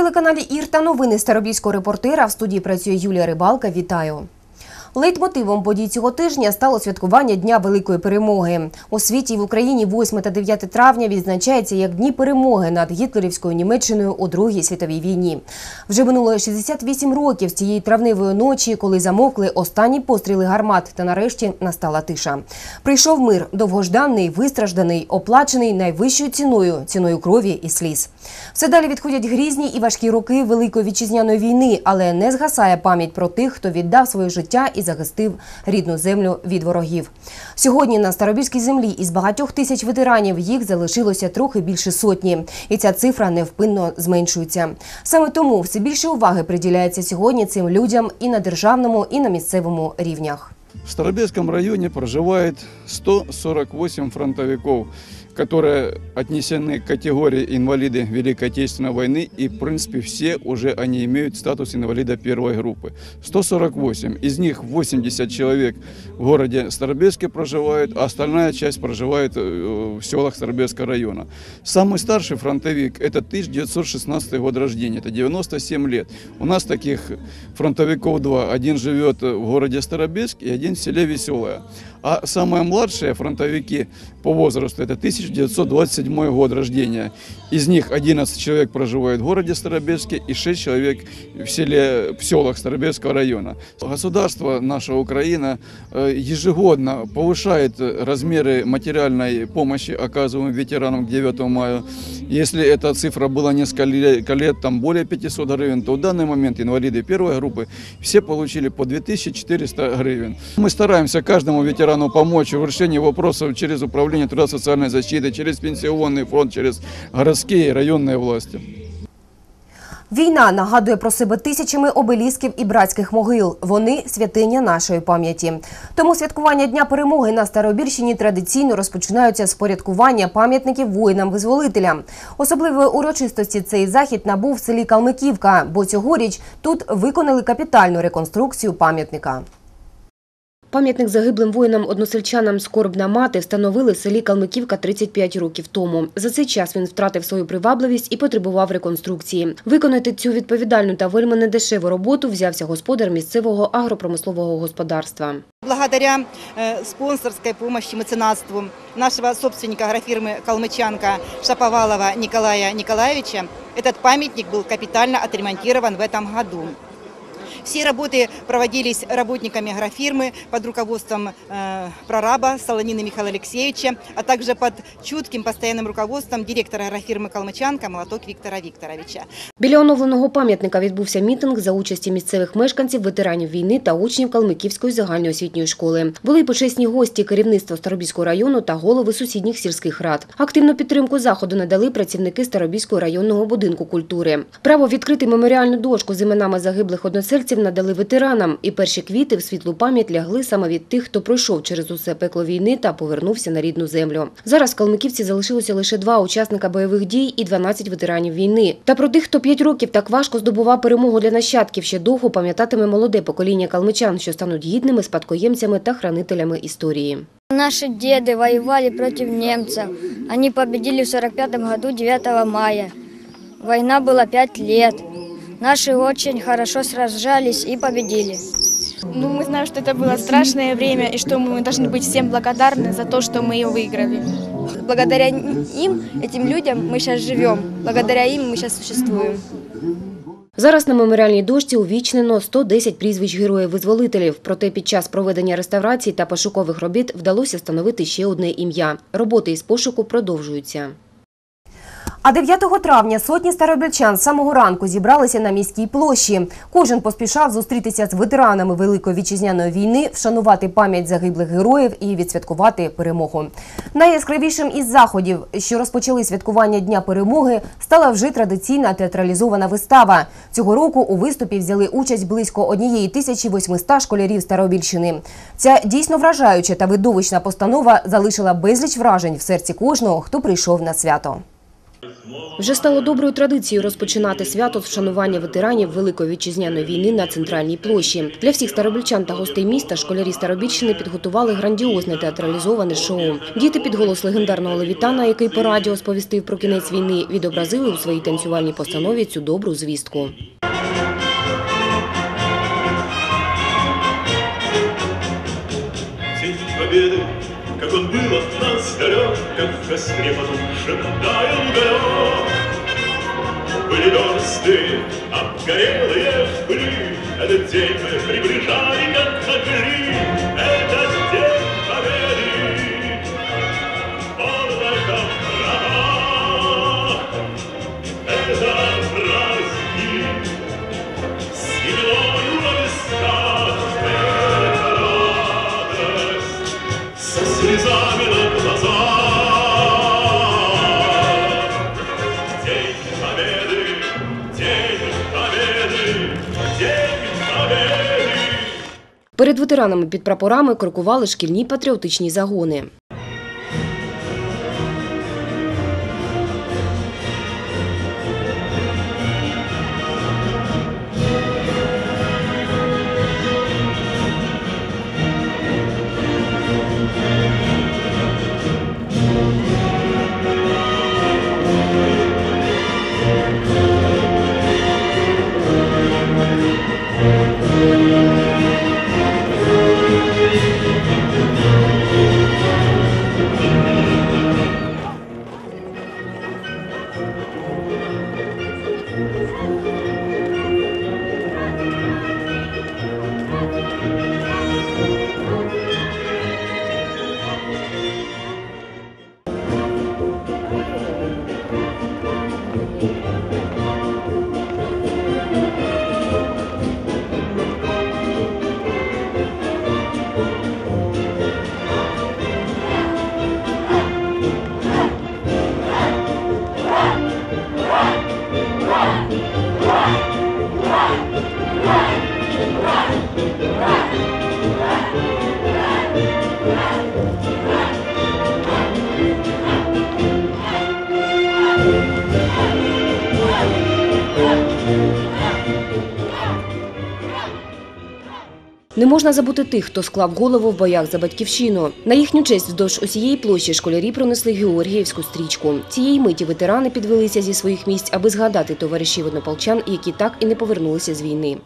На телеканалі Ір та новини Старобільського репортера в студії працює Юлія Рибалка. Вітаю. Лейтмотивом подій цього тижня стало святкування Дня Великої Перемоги. У світі і в Україні 8 та 9 травня відзначається як Дні перемоги над гітлерівською Німеччиною у Другій світовій війні. Вже минуло 68 років з цієї травневої ночі, коли замовкли останні постріли гармат, та нарешті настала тиша. Прийшов мир, довгожданий, вистражданий, оплачений найвищою ціною ціною крові і сліз. Все далі відходять грізні і важкі роки Великої вітчизняної війни, але не згасає пам'ять про тих, хто віддав своє життя і захистив рідну землю від ворогів. Сьогодні на Старобільській землі із багатьох тисяч ветеранів їх залишилося трохи більше сотні, і ця цифра невпинно зменшується. Саме тому все більше уваги приділяється сьогодні цим людям і на державному, і на місцевому рівнях. В Старобельском районе проживает 148 фронтовиков, которые отнесены к категории инвалиды Великой Отечественной войны, и, в принципе, все уже они имеют статус инвалида первой группы. 148. Из них 80 человек в городе Старобельске проживают, а остальная часть проживает э, в селах Старобельского района. Самый старший фронтовик – это 1916 год рождения, это 97 лет. У нас таких фронтовиков два. Один живет в городе Старобельск и один в селе Веселое. А самые младшие фронтовики по возрасту – это 1927 год рождения. Из них 11 человек проживает в городе Старобельске и 6 человек в селе, в селах Старобельского района. Государство, наша Украина, э, ежегодно повышает размеры материальной помощи, оказываемой ветеранам к 9 мая. Если эта цифра была несколько лет, там более 500 гривен, то в данный момент инвалиды первой группы все получили по 2400 гривен. Мы стараемся каждому ветерану помочь в решении вопросов через управление труда социальной защиты, через пенсионный фонд, через городские и районные власти. Війна нагадує про себе тисячами обелісків і братських могил. Вони святиня нашої пам'яті. Тому святкування Дня перемоги на Старобільщині традиційно розпочинаються з порядкування пам'ятників воїнам-визволителям. Особливої урочистості цей захід набув в селі Калмиківка, бо цьогоріч тут виконали капітальну реконструкцію пам'ятника. Пам'ятник загиблим воїнам-односельчанам Скорбна мати встановили в селі Калмиківка 35 років тому. За цей час він втратив свою привабливість і потребував реконструкції. Виконати цю відповідальну та вельми недешеву роботу взявся господар місцевого агропромислового господарства. Благодаря э, спонсорской помощи, меценатству нашего собственника агрофирмы «Калмычанка» Шаповалова Николая Николаевича этот памятник был капитально отремонтирован в этом году. Все работы проводились работниками агрофирмы под руководством э, прораба Солонины Михаила Алексеевича, а также под чутким постоянным руководством директора агрофирмы «Калмычанка» Молоток Виктора Викторовича. Біля оновленого пам'ятника відбувся мітинг за участі місцевих мешканців, ветеранів війни та учнів Калмиківської загальноосвітньої школи. Були й почесні гості керівництва Старобільського району та голови сусідніх сільських рад. Активну підтримку заходу надали працівники Старобільського районного будинку культури. Право відкрити меморіальну дошку з іменами загиблих односельців надали ветеранам, і перші квіти в світлу пам'ять лягли саме від тих, хто пройшов через усе пекло війни та повернувся на рідну землю. Зараз в Калмиківці залишилося лише два учасника бойових дій і 12 ветеранів війни. Та про тих, хто п'ять років так важко здобував перемогу для нащадків, ще довго пам'ятатиме молоде покоління калмичан, що стануть гідними спадкоємцями та хранителями історії. Наши деды воевали против немцев. Они победили в 45 году 9 мая. Война была пять лет. Наши очень хорошо сражались и победили. Ну, мы знаем, что это было страшное время, и что мы должны быть всем благодарны за то, что мы ее выиграли. Благодаря им, этим людям, мы сейчас живем. Благодаря им мы сейчас существуем. Зараз на меморіальній дошці увічнено 110 прізвищ героїв-визволителів. Проте під час проведення реставрацій та пошукових робіт вдалося встановити ще одне ім'я. Роботи із пошуку продовжуються. А 9 травня сотні старобільчан з самого ранку зібралися на міській площі. Кожен поспішав зустрітися з ветеранами Великої вітчизняної війни, вшанувати пам'ять загиблих героїв і відсвяткувати перемогу. Найяскравішим із заходів, що розпочали святкування Дня перемоги, стала вже традиційна театралізована вистава. Цього року у виступі взяли участь близько однієї тисячі 800 школярів Старобільщини. Ця дійсно вражаюча та видовищна постанова залишила безліч вражень в серці кожного, хто прийшов на свято. Вже стало доброю традицією розпочинати свято з вшанування ветеранів Великої вітчизняної війни на центральній площі. Для всіх старобільчан та гостей міста школярі Старобільщини підготували грандіозне театралізоване шоу. Діти під голос легендарного Левітана, який по радіо сповістив про кінець війни, відобразили у своїй танцювальній постанові цю добру звістку. Как он был далек, Как в костре потухшем таял уголек. Были версты, обгорелые в пыли, Этот день мы приближали, Перед ветеранами під прапорами крокували шкільні патріотичні загони. Не можна забути тих, хто склав голову в боях за батьківщину. На їхню честь вздовж усієї площі школярі пронесли Георгіївську стрічку. Цієї миті ветерани підвелися зі своїх місць, аби згадати товаришів однополчан, які так і не повернулися з війни.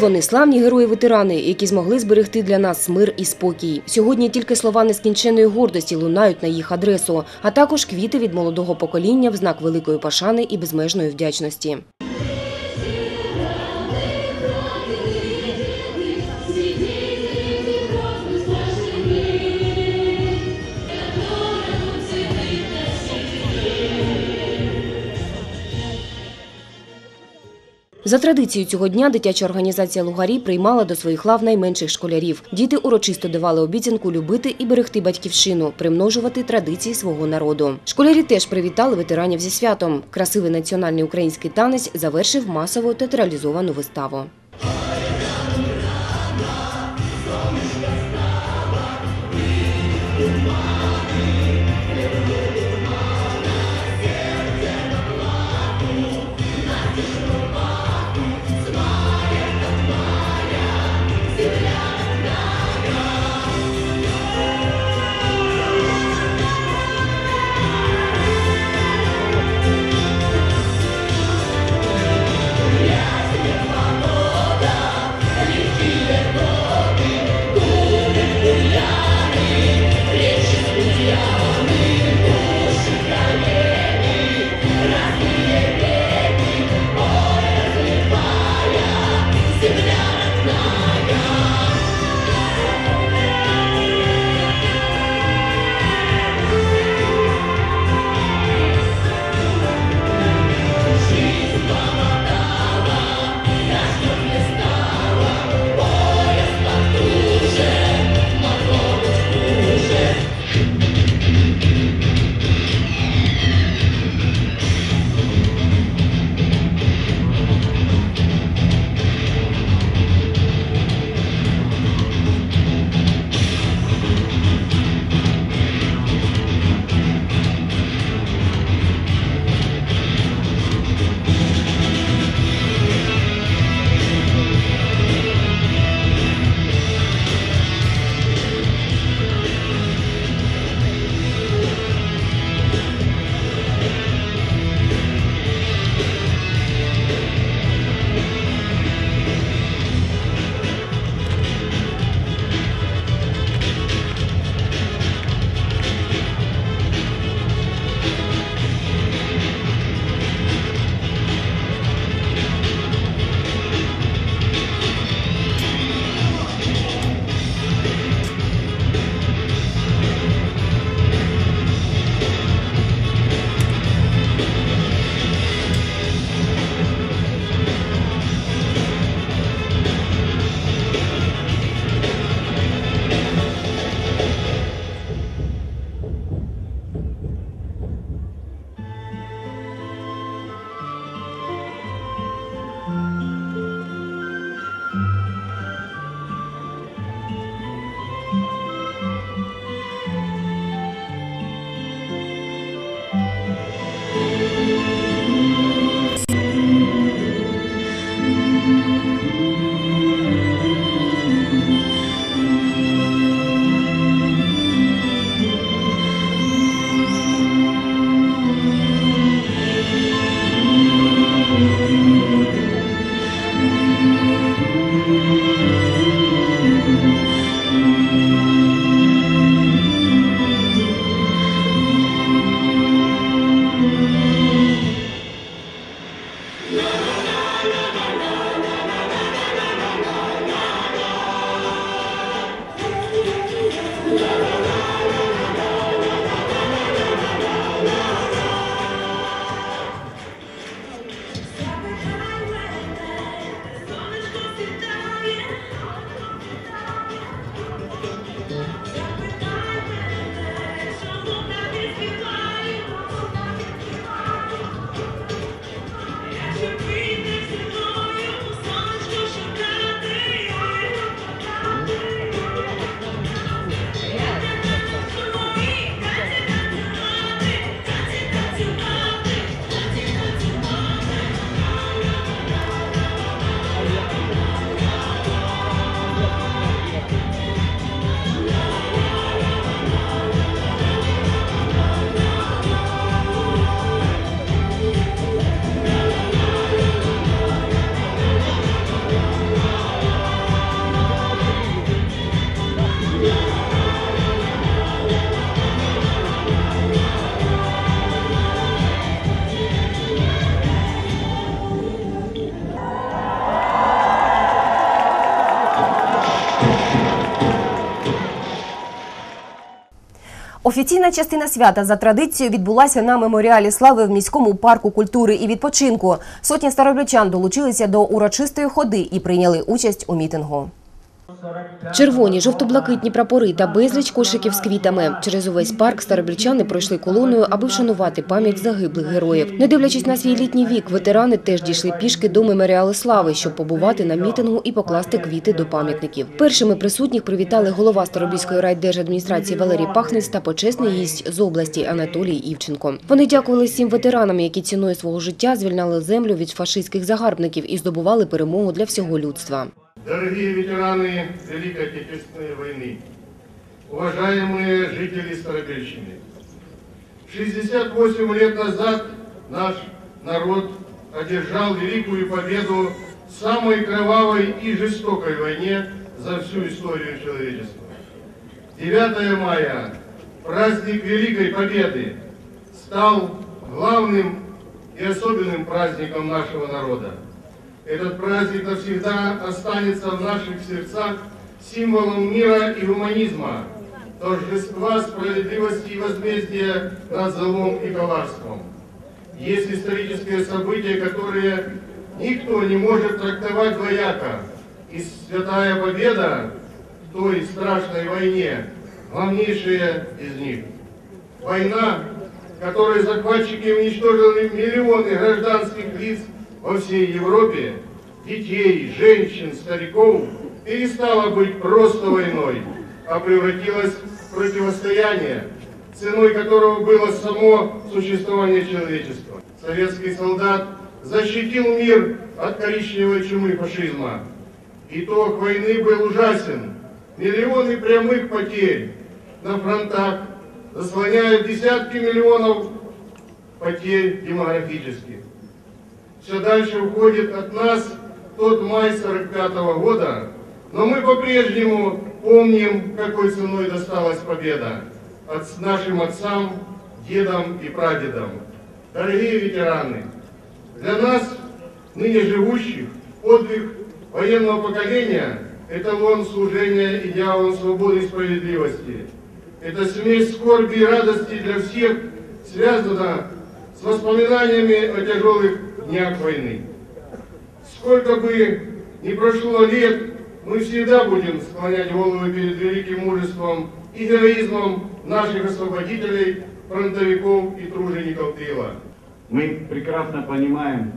Вони, славні герої-ветерани, які змогли зберегти для нас мир і спокій. Сьогодні тільки слова нескінченої гордості лунають на їх адресу, а також квіти від молодого покоління в знак великої пошани і безмежної вдячності. За традицією цього дня дитяча організація Лугарі приймала до своїх лав найменших школярів. Діти урочисто давали обіцянку любити і берегти батьківщину, примножувати традиції свого народу. Школярі теж привітали ветеранів зі святом. Красивий національний український танець завершив масово театралізовану виставу. Офіційна частина свята за традицією відбулася на меморіалі слави в міському парку культури і відпочинку. Сотні старобрячан долучилися до урочистої ходи і прийняли участь у мітингу. Червоні, жовто-блакитні прапори та безліч кошиків з квітами. Через увесь парк старобрячани пройшли колоною, аби вшанувати пам'ять загиблих героїв. Не дивлячись на свій літній вік, ветерани теж дійшли пішки до меморіалу слави, щоб побувати на мітингу і покласти квіти до пам'ятників. Першими присутніх привітали голова Старобільської райдержадміністрації Валерій Пахнець та почесний гість з області Анатолій Івченко. Вони дякували всім ветеранам, які ціною свого життя звільняли землю від фашистських загарбників і здобували перемогу для всього людства. Дорогие ветераны Великой Отечественной войны, уважаемые жители Старобельщины, 68 лет назад наш народ одержал великую победу в самой кровавой и жестокой войне за всю историю человечества. 9 мая, праздник Великой Победы, стал главным и особенным праздником нашего народа. Этот праздник навсегда останется в наших сердцах символом мира и гуманизма, торжества справедливости и возмездия над злом и коварством. Есть исторические события, которые никто не может трактовать двояко. И святая победа в той страшной войне, главнейшая из них. Война, которой захватчики уничтожили миллионы гражданских лиц во всей Европе, детей, женщин, стариков, перестала быть просто войной, а превратилась в противостояние, ценой которого было само существование человечества. Советский солдат защитил мир от коричневой чумы фашизма. Итог войны был ужасен. Миллионы прямых потерь на фронтах заслоняют десятки миллионов потерь демографических. Все дальше уходит от нас тот май 45 года, но мы по-прежнему помним, какой ценой досталась победа от нашим отцам, дедам и прадедам. Дорогие ветераны, для нас, ныне живущих, подвиг военного поколения – эталон служения идеалам свободы и справедливости. Это смесь скорби и радости для всех связана с воспоминаниями о тяжелых днях войны. Сколько бы ни прошло лет, мы всегда будем склонять головы перед великим мужеством и героизмом наших освободителей, фронтовиков и тружеников тыла. Мы прекрасно понимаем,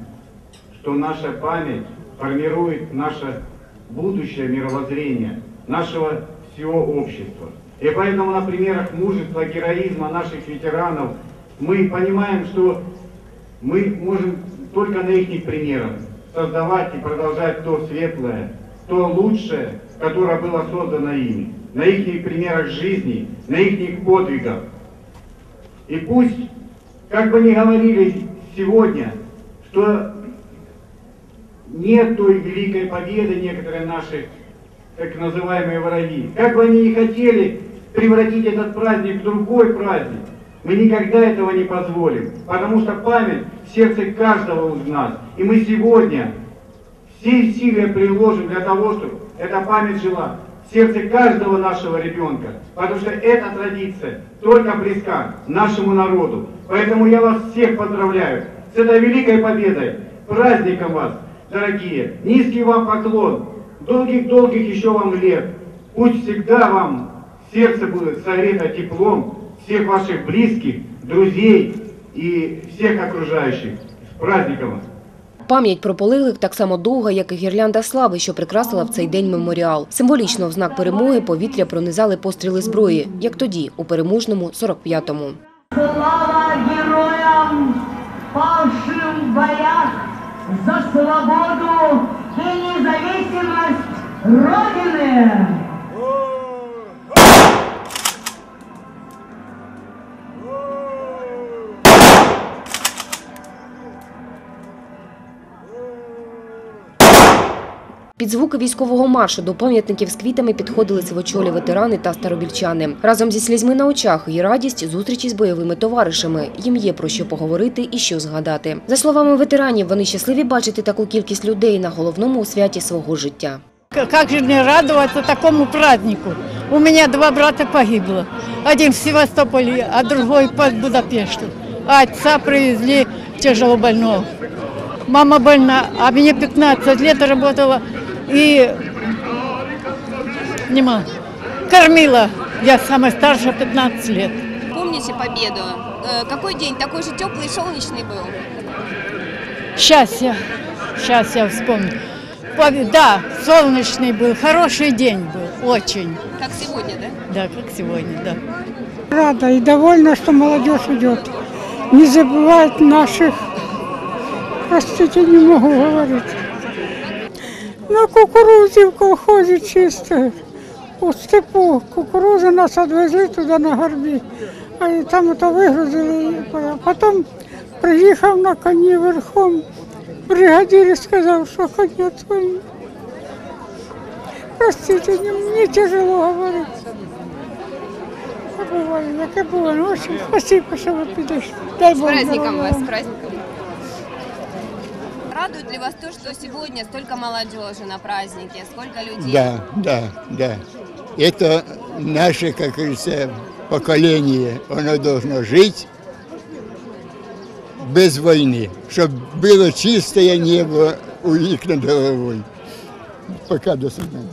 что наша память формирует наше будущее мировоззрение нашего всего общества. И поэтому на примерах мужества, героизма наших ветеранов мы понимаем, что мы можем только на их примерах. Создавать и продолжать то светлое, то лучшее, которое было создано ими, на их примерах жизни, на их подвигах. И пусть, как бы ни говорили сегодня, что нет той великой победы некоторые наши так называемые враги, как бы они ни хотели превратить этот праздник в другой праздник, мы никогда этого не позволим, потому что память в сердце каждого из нас. И мы сегодня все силы приложим для того, чтобы эта память жила в сердце каждого нашего ребенка. Потому что эта традиция только близка нашему народу. Поэтому я вас всех поздравляю с этой великой победой, праздником вас, дорогие. Низкий вам поклон, долгих-долгих еще вам лет. Пусть всегда вам сердце будет согрето теплом всех ваших близких, друзей и всех окружающих. С праздником вас! Пам'ять про полеглих так само довга, як і гірлянда слави, що прикрасила в цей день меморіал. Символічно в знак перемоги повітря пронизали постріли зброї, як тоді, у переможному 45-му. Слава героям, павшим в боях за свободу и независимость Родины! Під звуки військового маршу до пам'ятників з квітами підходили сивочолі ветерани та старобільчани. Разом зі слізьми на очах і радість зустрічі з бойовими товаришами. Їм є про що поговорити і що згадати. За словами ветеранів, вони щасливі бачити таку кількість людей на головному святі свого життя. Как же не радоваться такому празднику? У меня два брата погибло. Один в Севастополе, а другой под Будапештом. А отца привезли тяжело больного. Мама больна, а мне 15 лет работала и не могу. Кормила. Я самая старшая 15 лет. Помните победу? Э, Какой день такой же теплый и солнечный был? Сейчас я, сейчас я вспомню. Да, солнечный был, хороший день был, очень. Как сегодня, да? Да, как сегодня, да. Рада и довольна, что молодежь идет. Не забывает наших, простите, не могу говорить. На кукурузе в колхозе чисто. У степу кукурузу нас отвезли туди на горбі. А і там ото вигрузили. Потім приїхав на коні верхом. Бригадир сказав, що конець війни. Простите, мені тяжело говорити. Буває, яке було. Ну, в общем, спасибо, що ви підійшли. Дай Бог праздником вас, с праздником. Радует ли вас то, что сегодня столько молодежи на празднике, сколько людей? Да, да, да. Это наше, как говорится, поколение. Оно должно жить без войны, чтобы было чистое небо у них над головой. Пока до свидания.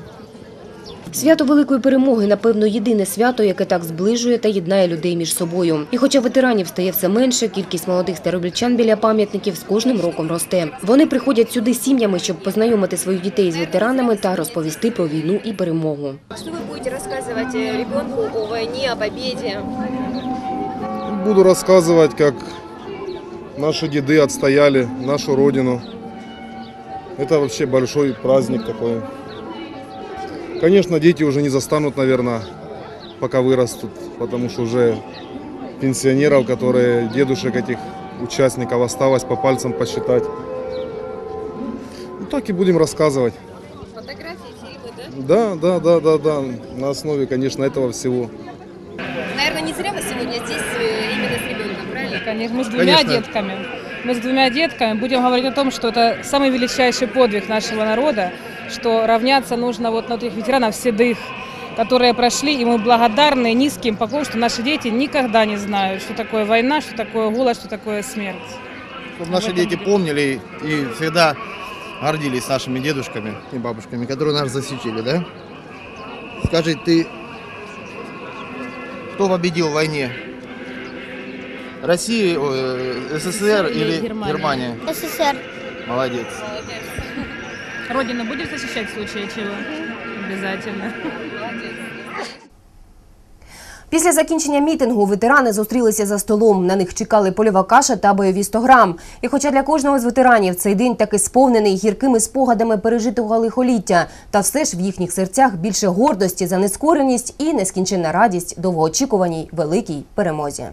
Свято Великої перемоги, напевно, єдине свято, яке так зближує та єднає людей між собою. І хоча ветеранів стає все менше, кількість молодих старобільчан біля пам'ятників з кожним роком росте. Вони приходять сюди сім'ями, щоб познайомити своїх дітей з ветеранами та розповісти про війну і перемогу. Что вы будете рассказывать э, ребенку о войне, о победе? Буду рассказывать, как наши деды отстояли нашу родину. Это вообще большой праздник такой. Конечно, дети уже не застанут, наверное, пока вырастут, потому что уже пенсионеров, которые, дедушек этих участников осталось по пальцам посчитать. Ну, так и будем рассказывать. Фотографии, фильмы, да? Да, да, да, да, да. На основе, конечно, этого всего. Наверное, не зря вы сегодня здесь э, именно с ребенком, правильно? Конечно, мы с двумя Конечно. детками. Мы с двумя детками будем говорить о том, что это самый величайший подвиг нашего народа, что равняться нужно вот на этих ветеранов седых, которые прошли, и мы благодарны низким поклон, что наши дети никогда не знают, что такое война, что такое голод, что такое смерть. Чтобы наши дети году. помнили и всегда гордились нашими дедушками и бабушками, которые нас засечили, да? Скажи, ты кто победил в войне? Россия, э, СССР Или или Германия? Германия? СССР. Молодец. Родину будешь защищать в случае чего? Обязательно. Після закінчення мітингу ветерани зустрілися за столом. На них чекали польова каша та бойові 100 грам. І хоча для кожного з ветеранів цей день таки сповнений гіркими спогадами пережитого лихоліття, та все ж в їхніх серцях більше гордості за нескореність і нескінченна радість довгоочікуваній великій перемозі.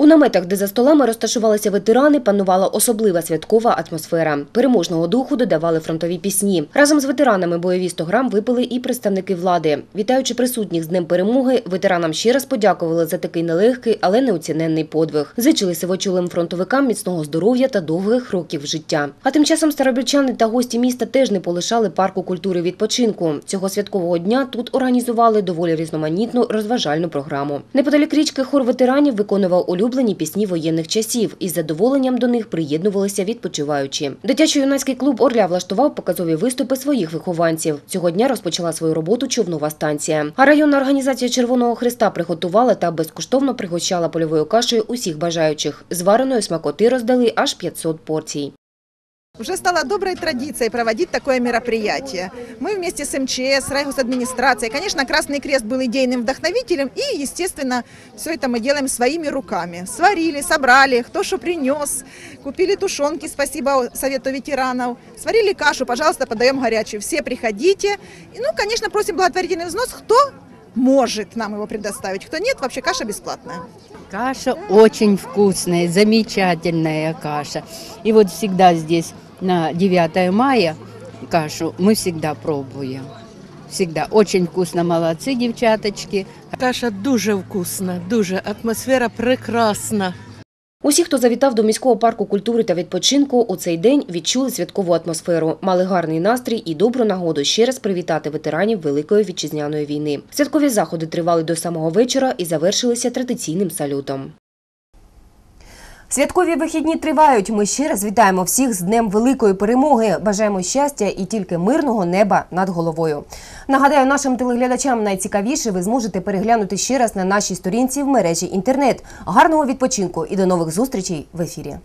У наметах, де за столами розташувалися ветерани, панувала особлива святкова атмосфера. Переможного духу додавали фронтові пісні. Разом з ветеранами бойові 100 грам випили і представники влади. Вітаючи присутніх з Днем перемоги, ветеранам ще раз подякували за такий нелегкий, але неоціненний подвиг. Зичили сивочулим фронтовикам міцного здоров'я та довгих років життя. А тим часом старобільчани та гості міста теж не полишали парку культури відпочинку. Цього святкового дня тут організували доволі різноманітну розважальну програму. Неподалік річки хор ветеранів виконував улюблені пісні воєнних часів і з задоволенням до них приєднувалися відпочиваючі. Дитячо-юнацький клуб Орля влаштував показові виступи своїх вихованців. Цього дня розпочала свою роботу човнова станція. А районна організація Червоного Христа приготувала та безкоштовно пригощала польовою кашею усіх бажаючих. Звареної смакоти роздали аж 500 порцій. Уже стало доброй традицией проводить такое мероприятие. Мы вместе с МЧС, райгосадминистрацией, конечно, Красный Крест был идейным вдохновителем, и, естественно, все это мы делаем своими руками. Сварили, собрали, кто что принес, купили тушенки, спасибо Совету ветеранов, сварили кашу, пожалуйста, подаем горячую. Все приходите. И, ну, конечно, просим благотворительный взнос, кто может нам его предоставить, кто нет, вообще каша бесплатная. Каша очень вкусная, замечательная каша. И вот всегда здесь на 9 мая кашу мы всегда пробуем. Всегда. Очень вкусно, молодцы, девчаточки. Каша дуже вкусна, дуже атмосфера прекрасна. Усі, хто завітав до міського парку культури та відпочинку, у цей день відчули святкову атмосферу, мали гарний настрій і добру нагоду ще раз привітати ветеранів Великої вітчизняної війни. Святкові заходи тривали до самого вечора і завершилися традиційним салютом. Святкові вихідні тривають. Ми ще раз вітаємо всіх з днем великої перемоги. Бажаємо щастя і тільки мирного неба над головою. Нагадаю, нашим телеглядачам найцікавіше ви зможете переглянути ще раз на нашій сторінці в мережі інтернет. Гарного відпочинку і до нових зустрічей в ефірі.